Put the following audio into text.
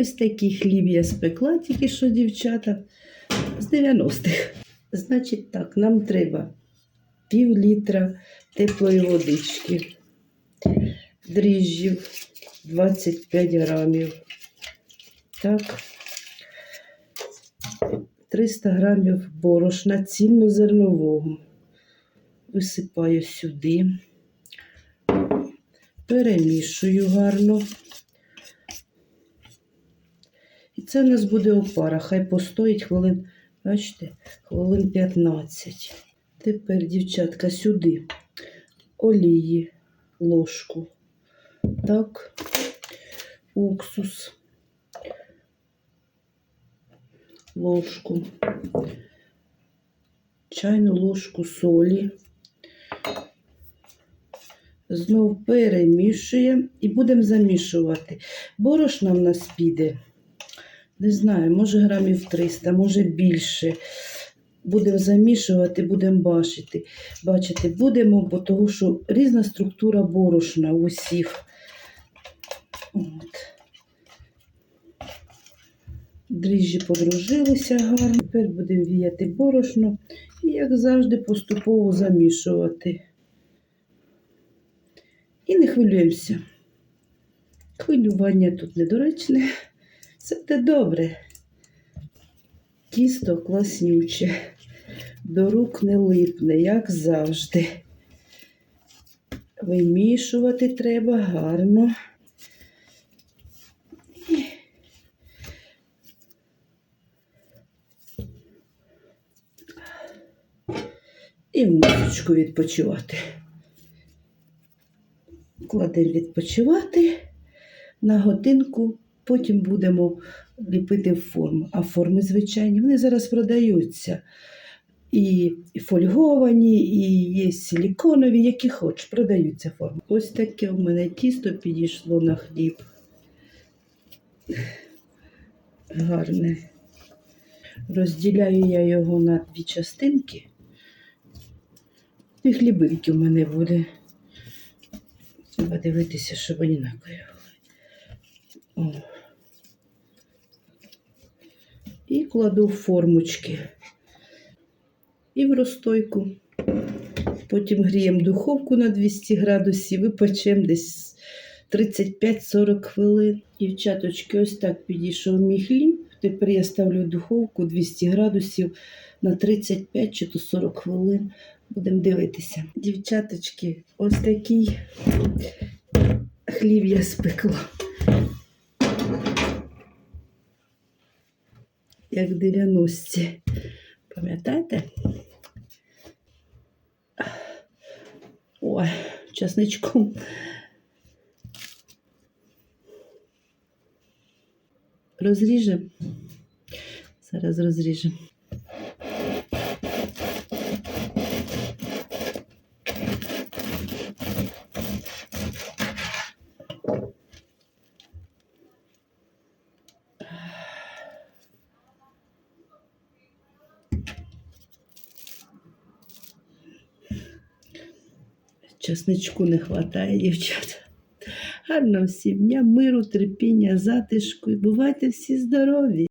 Ось такий хліб я спекла, тільки що дівчата з 90-х. Значить так, нам треба пів літра теплої водички, дріжджів 25 грамів. Так. 300 грамів борошна цільнозернового. Висипаю сюди, перемішую гарно. І це у нас буде опара. Хай постоїть хвилин, бачите, хвилин 15. Тепер, дівчатка, сюди олії, ложку. Так, уксус, ложку, чайну ложку солі. Знов перемішуємо і будемо замішувати. Борошна в нас піде. Не знаю, може грамів 300, може більше. Будемо замішувати, будемо бачити. Бачити будемо, бо того, що різна структура борошна у усіх. От. Дріжджі подружилися гарно. Тепер будемо віяти борошно і, як завжди, поступово замішувати. І не хвилюємося. Хвилювання тут недоречне. Це те добре. Тісто класнюче, до рук не липне, як завжди. Вимішувати треба гарно. І в мисочку відпочивати. Кладемо відпочивати на годинку, потім будемо ліпити форму. А форми звичайні, вони зараз продаються. І, фольговані, і є силіконові, які хоч, продаються форми. Ось таке в мене тісто підійшло на хліб. Гарне. Розділяю я його на дві частинки. І хлібинки в мене буде. Треба дивитися, щоб були. О. І кладу в формочки. І в розстойку. Потім гріємо духовку на 200 градусів і печемо десь 35-40 хвилин. Дівчаточки, ось так підійшов мій хліб. Тепер я ставлю духовку 200 градусів на 35 чи то 40 хвилин. Будемо дивитися. Дівчаточки, ось такий хліб я спекла. Як 90-ті. Пам'ятаєте? Ой, часничком. Розріжемо. Зараз розріжемо. Часничку не вистачає, дівчата. Гарно всім дня, миру, терпіння, затишку і бувайте всі здорові!